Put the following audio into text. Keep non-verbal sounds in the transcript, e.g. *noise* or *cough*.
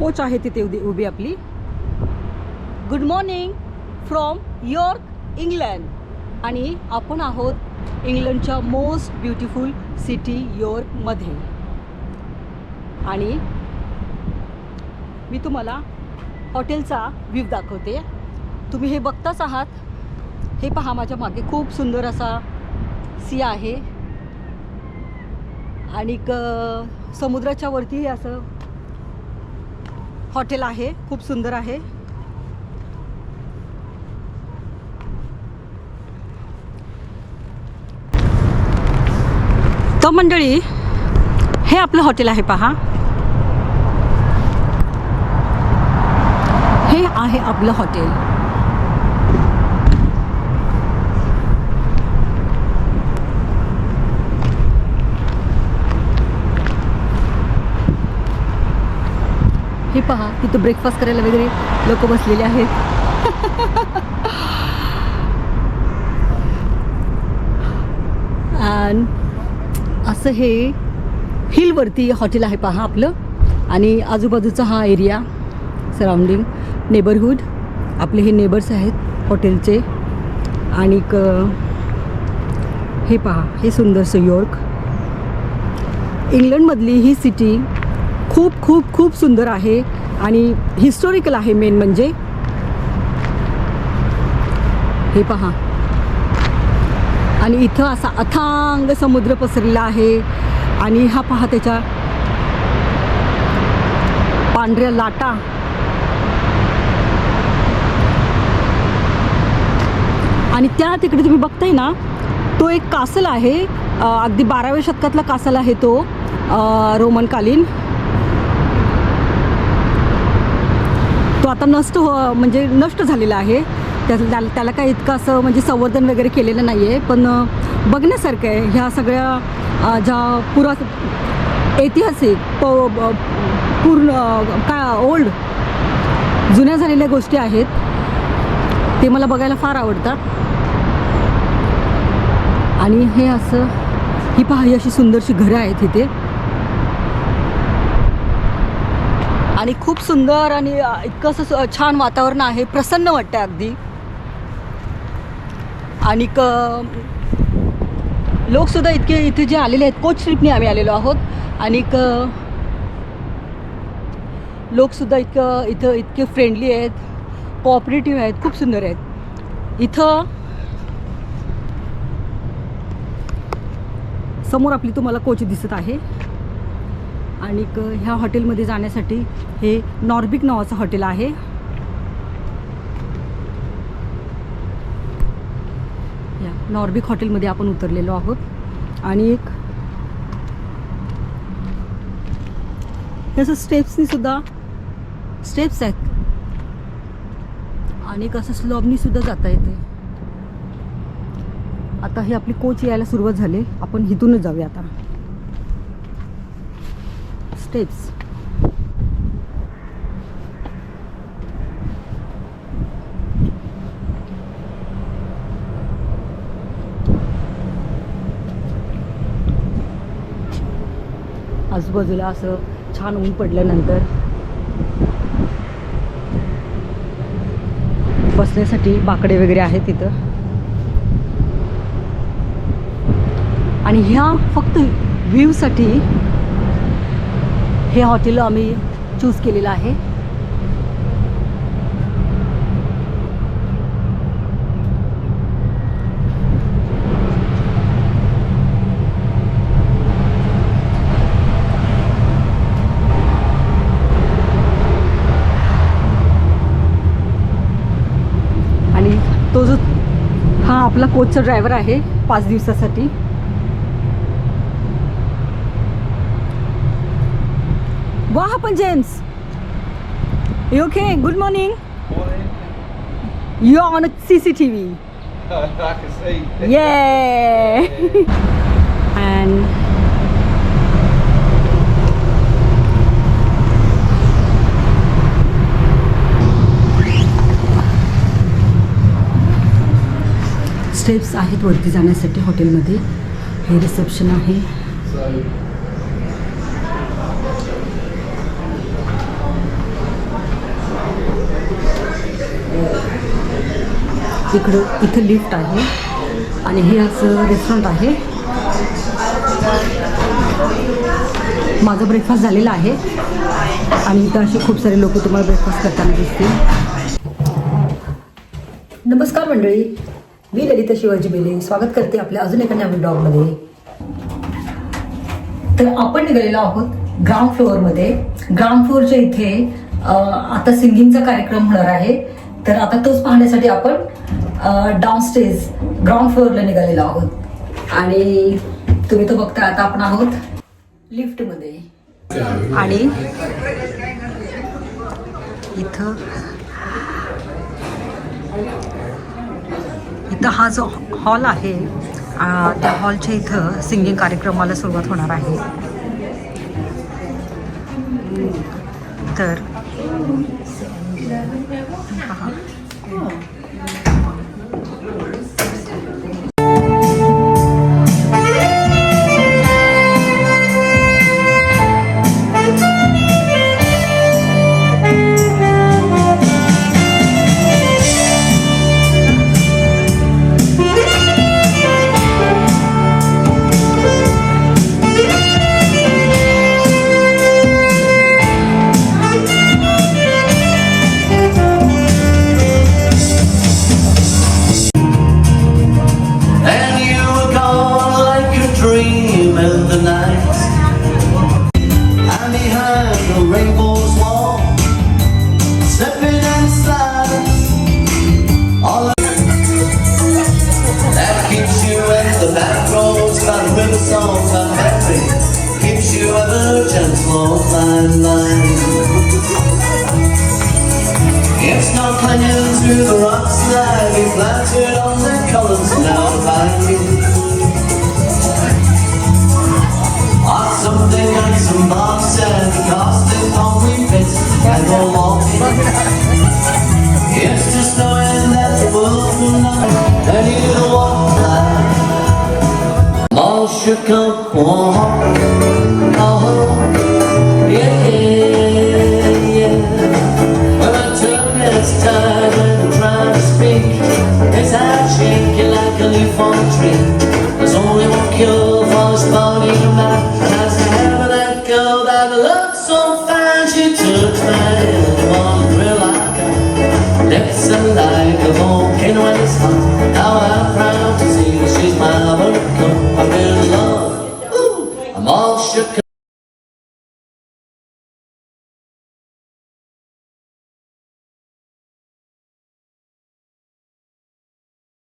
Coach आहे तिथे उभी उभी आपली. Good morning from York England आणि आपण आहोत इंग्लंडच्या मोस्ट ब्युटिफुल सिटी यॉर्कमध्ये आणि मी तुम्हाला हॉटेलचा व्ह्यू दाखवते. तुम्ही हे बघताच आहात. हे पहा माझ्या मागे खूप सुंदर असा सी आहे. आणि क- समुद्राच्या वरती असं हॉटेल आहे. खूप सुंदर आहे. तर मंडळी हे आपलं हॉटेल आहे पहा. हे आहे आपलं हॉटेल. हे पहा तिथं ब्रेकफास्ट करायला वगैरे लोक बसलेले आहेत. *laughs* आणि असं हे हिलवरती हॉटेल आहे पहा आपलं. आणि आजूबाजूचा हा एरिया सराउंडिंग नेबरहूड आपले हे नेबर्स आहेत हॉटेलचे आणि हे पहा हे सुंदरसं यॉर्क इंग्लंडमधली ही सिटी खूप खूप खूप सुंदर आहे. आणि हिस्टॉरिकल आहे मेन म्हणजे. हे पहा. आणि इथं असा अथांग समुद्र पसरलेला आहे. आणि हा पहा त्याच्या पांढऱ्या लाटा. आणि त्या तिकडे तुम्ही बघताय ना तो एक कासल आहे. अगदी बाराव्या शतकातला कासल आहे तो रोमनकालीन. तो आता नष्ट हो म्हणजे नष्ट झालेला आहे. त्या त्याला त्याला काही इतकं असं म्हणजे संवर्धन वगैरे केलेलं नाही आहे पण बघण्यासारखं आहे. ह्या सगळ्या ज्या पुरा ऐतिहासिक प पूर्ण काय ओल्ड जुन्या झालेल्या गोष्टी आहेत. ते मला बघायला फार आवडतात. आणि हे असं ही पहा ही अशी सुंदरशी घरं आहेत इथे. आणि खूप सुंदर आणि इतकं असं छान वातावरण आहे. प्रसन्न वाटतं अगदी. आणि क लोकसुद्धा इतके इथे जे आलेले आहेत कोच ट्रिपने आम्ही आलेलो आहोत. आणि क लोकसुद्धा इतकं इथं इतके फ्रेंडली आहेत कोऑपरेटिव्ह आहेत खूप सुंदर आहेत. इथं समोर आपली तुम्हाला कोच दिसत आहे. आणि ह्या हॉटेलमध्ये जाण्यासाठी हे नॉर्बिक नावाचं हॉटेल आहे या नॉर्बिक हॉटेलमध्ये आपण उतरलेलो आहोत. आणि एक तसं स्टेप्सनी सुद्धा स्टेप्स आहेत. आणि कसं स्लॉबनीसुद्धा जाता येते. आता हे आपली कोच यायला सुरुवात झाली. आपण इथूनच जाऊया आता. स्टेप्स. आजूबाजूला असं छान ऊन पडल्यानंतर बसण्यासाठी बाकडे वगैरे आहेत तिथं. आणि ह्या फक्त व्ह्यूसाठी हे हॉटेल आम्ही चूज केलेलं आहे आणि तो जो हा आपला कोचचा ड्रायव्हर आहे पाच दिवसासाठी. वा हा पण James. Okay good morning you on C C T V and steps आहेत वरती जाण्यासाठी हॉटेलमध्ये. हे रिसेप्शन आहे. इकडं इथं लिफ्ट आहे. आणि हे असं रेस्टॉरंट आहे. माझा ब्रेकफास्ट झालेला आहे. आणि इथं असे खूप सारे लोक तुम्हाला ब्रेकफास्ट करताना दिसतील. नमस्कार मंडळी. मी ललिता शिवाजी बेले. स्वागत करते आपल्या अजून एका नवीन ब्लॉगमध्ये तर आपण निघालेलो आहोत ग्राउंड फ्लोअरमध्ये ग्राउंड फ्लोअरच्या इथे आता सिंगिंगचा कार्यक्रम होणार आहे. तर आता तोच पाहण्यासाठी आपण डाऊन स्टेज ग्राउंड फ्लोअरला निघालेलो आहोत. आणि तुम्ही तो बघता आता आपण आहोत लिफ्टमध्ये आणि इथं इथं हा जो हॉल आहे त्या हॉलच्या इथं सिंगिंग कार्यक्रमाला सुरुवात होणार आहे तर पहा. sharp hanging through the rocks that is planted on the columns now lying. On something, night, some mom and cast it on we pit and go walking. It's just knowing that the world will not let you walk back. All should come There's only one cure for this body of And that's to have that girl that looked so fine She took my hand thrill a Lips are like a volcano when it's hot